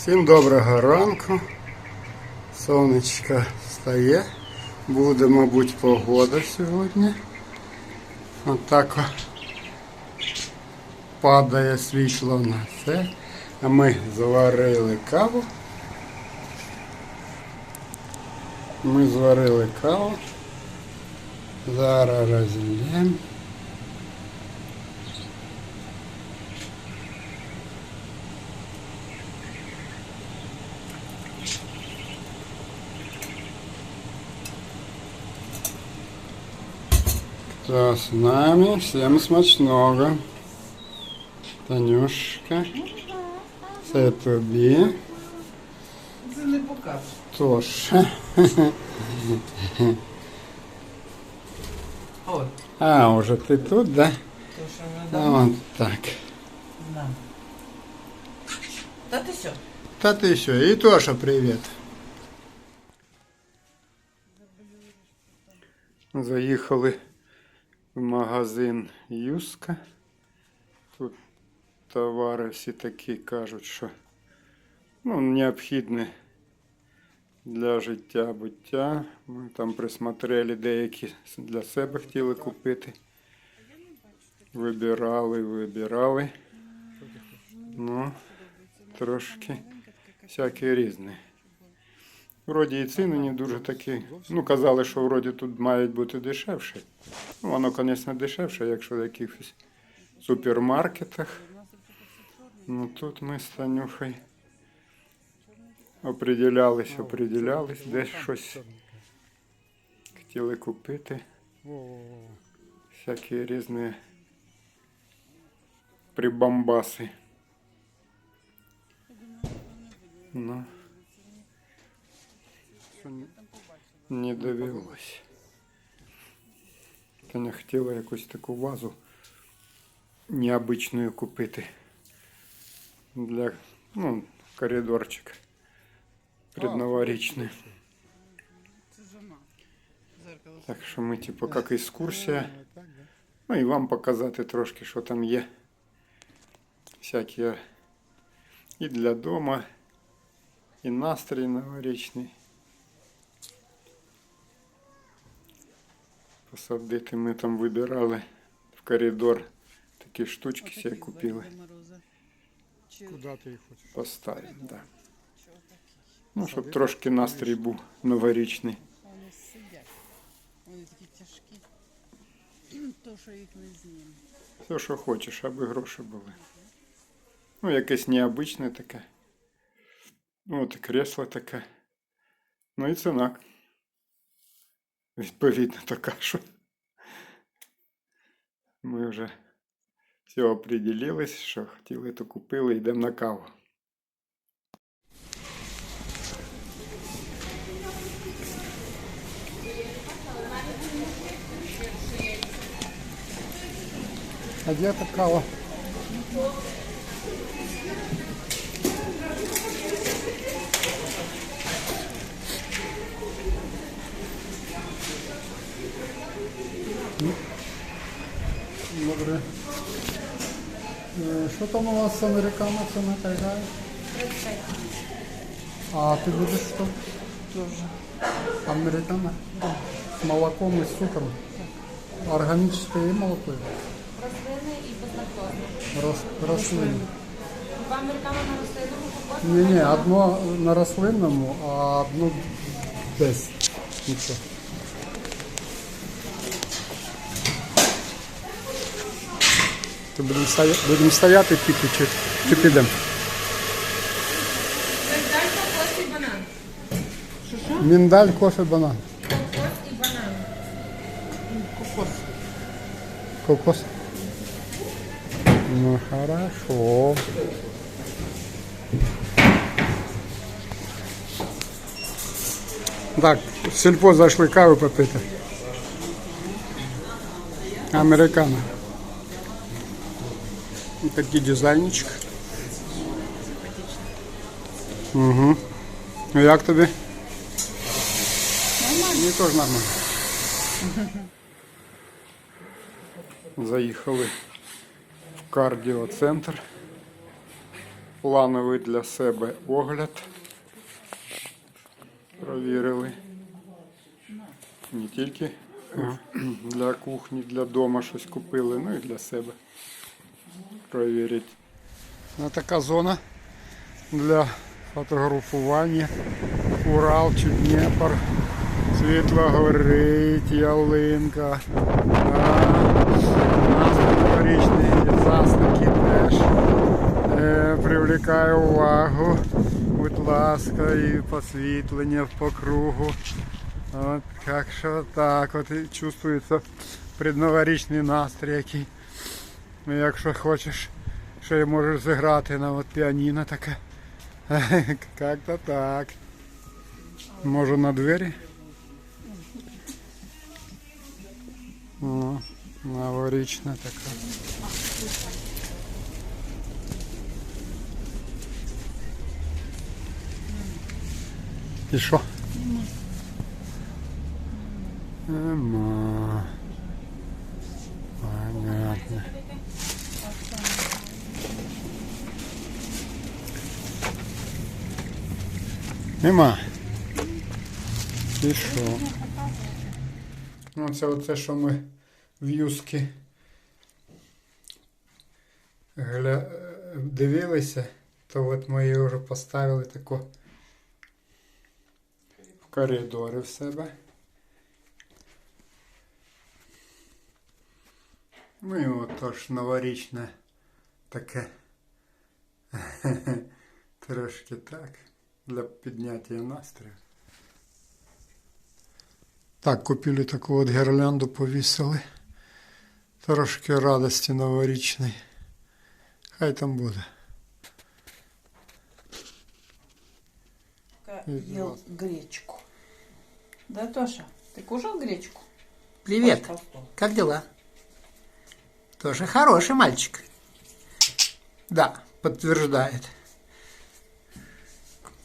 Всім доброго ранку. Сонечко стає. Буде, мабуть, погода сьогодні. Отак о падає світло на це. А ми заварили каву. Ми зварили каву. Зараз розліємо. Хто з нами? Всім смачного. Танюшка. Це тобі. Це не покажеш. Тож. От, А, уже ти тут, да? то, що надо От так. нам. Та ти що? Та ти що, і Тоша, привіт. Заїхали в Магазин Юска. Тут товари всі такі кажуть, що ну, необхідні для життя буття. Ми там присмотрели деякі для себе хотіли купити. Вибирали, вибирали. Ну, трошки всякі різні. Вроді і ціни не дуже такі. Ну, казали, що вроді тут мають бути дешевше. Ну, воно, звісно, дешевше, якщо в якихось супермаркетах. Ну тут ми з Танюхою оприділялись, оприділялись, десь щось хотіли купити. Всякі різні прибамбаси. Ну, не довелось. Таня хотіла якусь таку вазу необычную купити для ну, коридорчик предноворічний. Це жена. Зеркало. Так що ми, типу, як екскурсія. Ну і вам показати трошки, що там є. Всякі і для дома, і настрій новорічний. Посадити ми там вибирали в коридор такі штучки себе купили. Куда ти їх хочеш? Поставимо, да. Ну, щоб трошки настрій був новорічний. Вони сидять. Вони такі тяжкі. То, що їх не знімемо. Все, що хочеш, аби гроші були. Ну, якесь необичне таке. Ну, от і кресло таке. Ну і ціна. Відповідно така, що ми вже все определились, що хотіли, то купили, йдемо на каву. А де та кава? Добре. Е, Що там у вас з американо ціна така? А ти будеш що? Тоже. Американо? С молоком и с цукром? Органическое и молоко? Рослини і безлактозне. Рос, рослинне. Два американо на рослинному кокосу. Ні, ні, одно на рослинному, а одно без. Нічого. То будемо стояти, будемо стояти піти чи, чи підемо? Миндаль, кокос і банан. Міндаль, кофе, банан. Кокос і банан. Кокос. Кокос. Ну, хорошо. Так, в сільпо зайшли каву попити. Американо. І такий дизайнчик. Угу. Ну як тобі? Нормально. Мені теж нормально. Заїхали в кардіоцентр. плановий для себе огляд. Провірили. Не тільки для кухні, для дому щось купили, ну і для себе. Провірити. Ну, така зона для фотографування. Урал чи Дніпр. Світло горить, ялинка. А, у нас новорічні заставки теж е, привлікає увагу. Будь ласка, і посвітлення по кругу. От, так що так, от чувствується предноворічний настрій, який. Ну, якщо хочеш, що я можеш зіграти на от піаніно таке. Как-то так. Може на двері? О, новорічна така. І що? Нема. Понятно. Нема. І що? Ну, це оце, що ми в юскі гля... дивилися, то от ми її вже поставили тако в коридорі в себе. Ну і от тож новорічне таке трошки так для підняття настрою. Так, купили таку от гірлянду, повісили. Трошки радості новорічної. Хай там буде. Ел гречку. Да, Тоша? Ты кушал гречку? Привет. Пошел стол. Как дела? Тоже хороший мальчик. Да, подтверждает.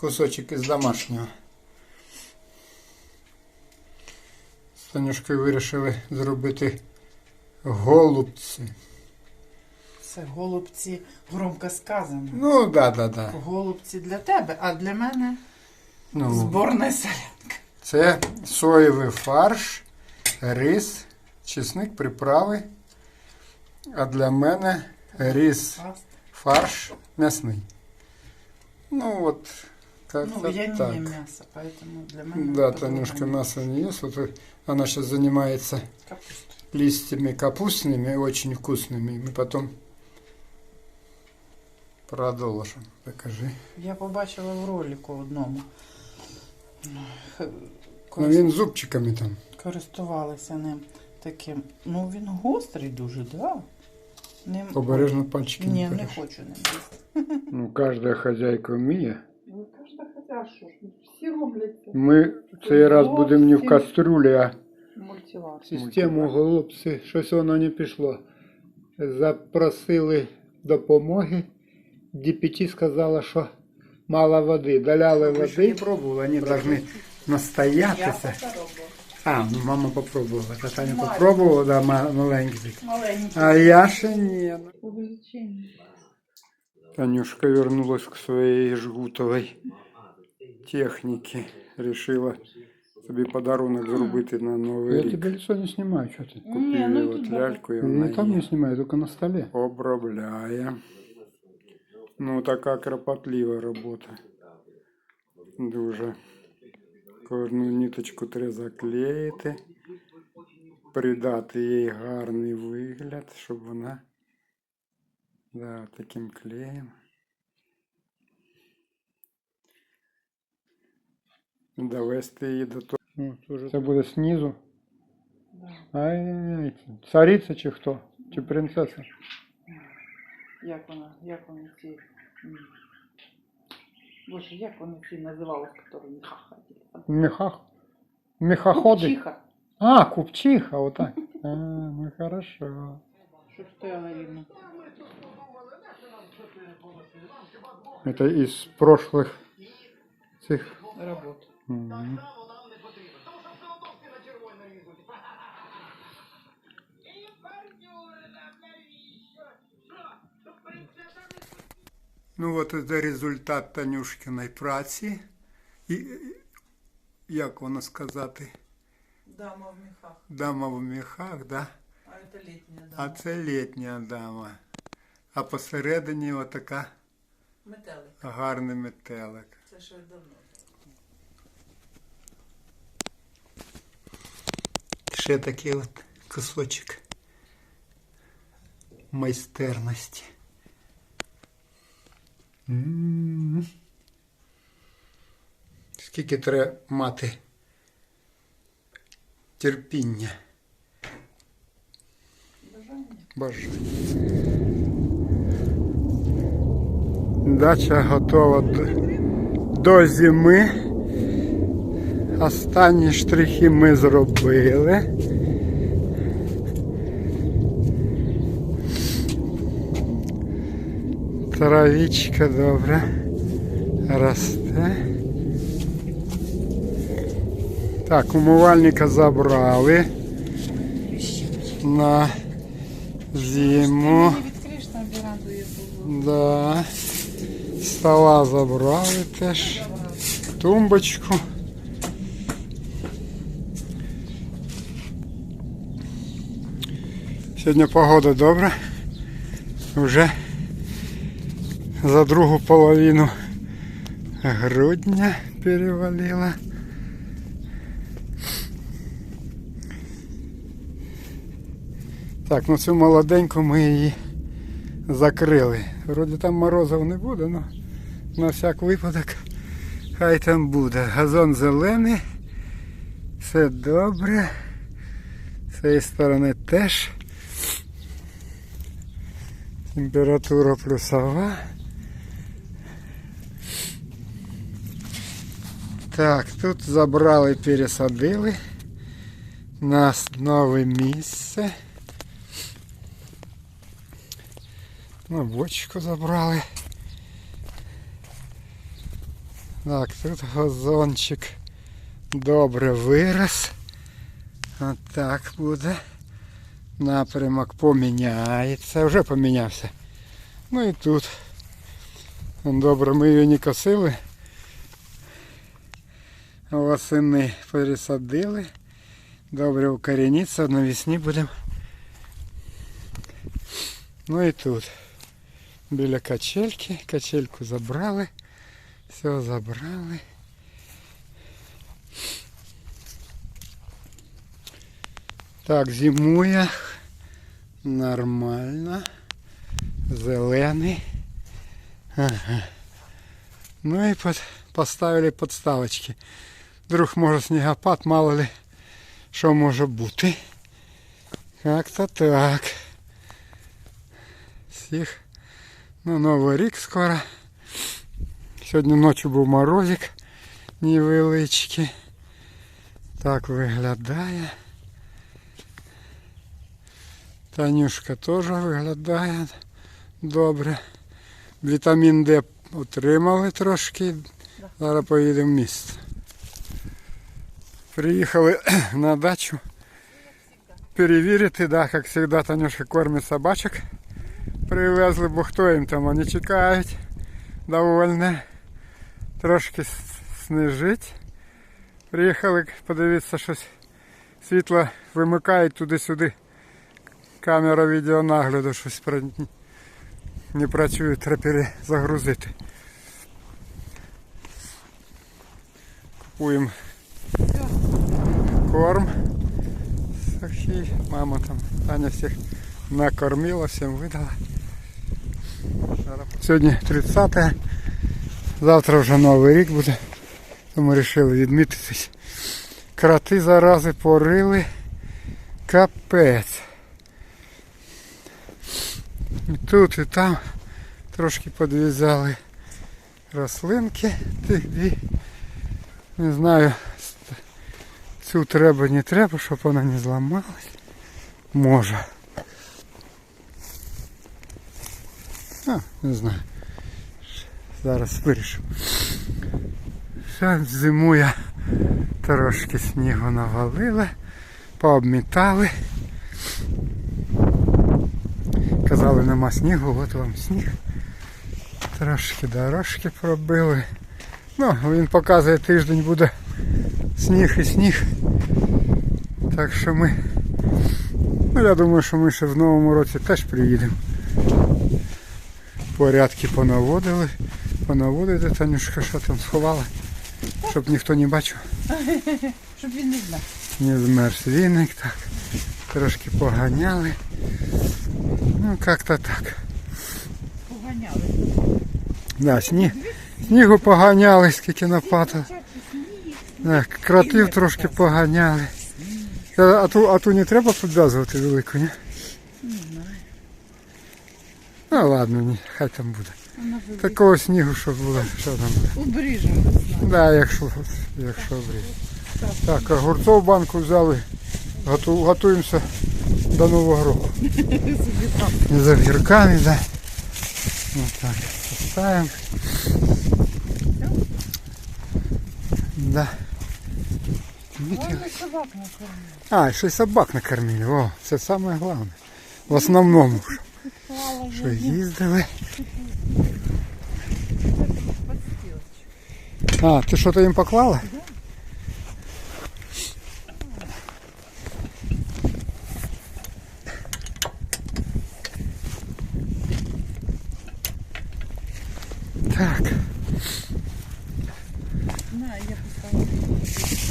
Кусочок із домашнього. З Танюшкою вирішили зробити голубці. Це голубці громко сказано. Ну, да, да, да. Голубці для тебе, а для мене Ну, зборна селянка. це соєвий фарш, рис, чесник, приправи. А для мене рис, фарш м'ясний. Ну, от, как Ну, я не так. ем м'ясо, поэтому для мене... Да, це Танюшка було мясо не ест. Вот она сейчас занимается Капуста. листьями капустными, очень вкусными. Мы потом продолжим. Покажи. Я побачила в ролику одному. Х- Ну, він зубчиками там. Користувалися ним таким. Ну він гострий дуже, да. Ним... Обережно пальчики Ні, не не поріж. хочу ним їсти. Ну, кожна хазяйка вміє. Ну, кожна хазя, що ж, всі роблять. Ми цей раз будемо не в кастрюлі, а Мультивар. систему голубці. Щось воно не пішло. Запросили допомоги. ДПТ сказала, що мало води. Доляли води. пробували, вони повинні настоятися. А, ну мама попробувала. Та Таня попробувала, да, маленький. Маленький. А я ще ні. Увеличення. Танюшка вернулась к своей жгутовой технике. Решила собі подарунок зробити на Новий Я рік. тебе лицо не снимаю, что ты. Купили Ні, ну от тут ляльку і Я вона там не її снимаю, только на столе. обробляє. Ну, така кропотлива робота. Дуже. Кожну ниточку треба заклеїти, придати їй гарний вигляд, щоб вона да, таким клеєм. Довести її до того. Ну, Це буде знизу. Ай-яй-яй. Цариця чи хто? Чи принцеса? Як вона, як вони ці... Боже, як вони ці називались, які не ходили? Мехах. Мехоходи. Чиха. А, купчиха, вот так. А, ну хорошо. Щоб стояла рівно. Это из прошлых цих. Робота. Мгм. Ну от це результат Танюшкиної праці. І, як воно сказати, Дама в мехах. дама в мехах, да? А це літня а дама. це літня дама. А посередині отака Метелик. гарний метелик. Це ще давно. Ще такий от кусочок майстерності. М. Скільки треба мати терпіння. Бажання. Бажання. Дача готова до, зими. Останні штрихи ми зробили. Травічка добре росте. Так, умивальника забрали на зиму. Да. Стола забрали теж. Тумбочку. Сьогодні погода добра. Вже за другу половину грудня перевалила. Так, ну цю молоденьку ми її закрили. Вроді там морозів не буде, але на всяк випадок хай там буде. Газон зелений, все добре. З цієї сторони теж. Температура плюсова. Так, тут забрали, пересадили. На нове місце. Ну, бочку забрали. Так, тут газончик добре вирос. Отак буде. Напрямок поміняється. Вже помінявся. Ну і тут. Добре, ми її не косили. Восени пересадили. Добре укоріниться, навесні будемо. Ну і тут. Біля качельки. Качельку забрали. Все забрали. Так, зимує. Нормально. Зелений. Ага. Ну і под, поставили подставочки. Вдруг може снігопад, мало ли що може бути. Як-то так. Всіх. Ну, Новий рік скоро. Сьогодні ночі був морозик невеличкий. Так виглядає. Танюшка теж виглядає добре. Вітамін Д отримали трошки. Зараз поїдемо в місто. Приїхали на дачу перевірити, да, як завжди Танюшка кормить собачок. Привезли, бо хто їм там, вони чекають. Довольне. Трошки снижить. Приїхали подивитися щось. Світло вимикають туди-сюди. Камера відеонагляду щось не працює, треба перезагрузити. Купуємо корм сухий. Мама там, Таня всіх накормила, всім видала. Сьогодні 30 завтра вже новий рік буде. Тому вирішили відмітитись. Кроти зарази порили. Капець. І тут і там трошки підв'язали рослинки тих. Не знаю, цю треба, не треба, щоб вона не зламалась. Може. А, не знаю. Зараз вирішу. Все, зимує трошки снігу навалили, пообмітали. Казали, нема снігу, от вам сніг. Трошки дорожки пробили. Ну, він показує тиждень буде сніг і сніг. Так що ми. Ну, я думаю, що ми ще в новому році теж приїдемо. Порядки понаводили. Понаводити Танюшка, що там сховала, щоб ніхто не бачив. Щоб він не знав. Не змерз віник, так. Трошки поганяли. Ну, як-то так. Поганяли. Да, сніг, снігу поганяли, скільки нападало. Так, кротів трошки поганяли. А ту, а ту не треба підв'язувати велику, ні? Не знаю. Ну ладно, ні, хай там буде. Такого снігу, щоб було, що там буде. обріжена. Да, якщо, якщо брід. Так, огурцов банку взяли. Готу, готуємося до Нового року. Не за огірками, да. Вот так, поставим. Да. Собак. А, ще й собак накормили. О, це саме головне. В основному. Що їздили. А, ти що-то їм поклала? Так,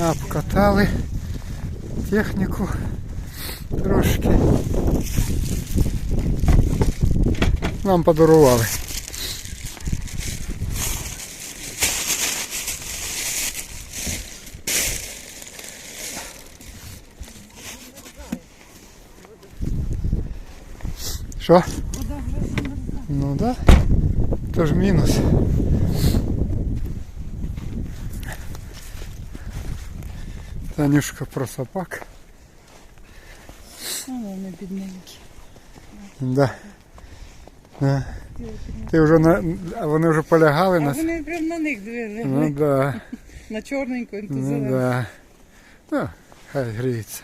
а, покатали техніку трошки. Нам подарували. Що? Ну да. То ж мінус. Танюшка про собак. Ну, вони бідненькі. Да. Да. Ти вже на. А вони вже полягали А на. вони прям на них дивили. Ну да. На чорненьку Ну да. Ну, хай гріється.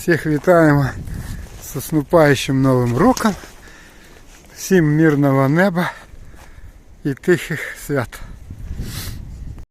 Всіх вітаємо з наступаючим Новим роком. Всім мирного неба і тихих свят.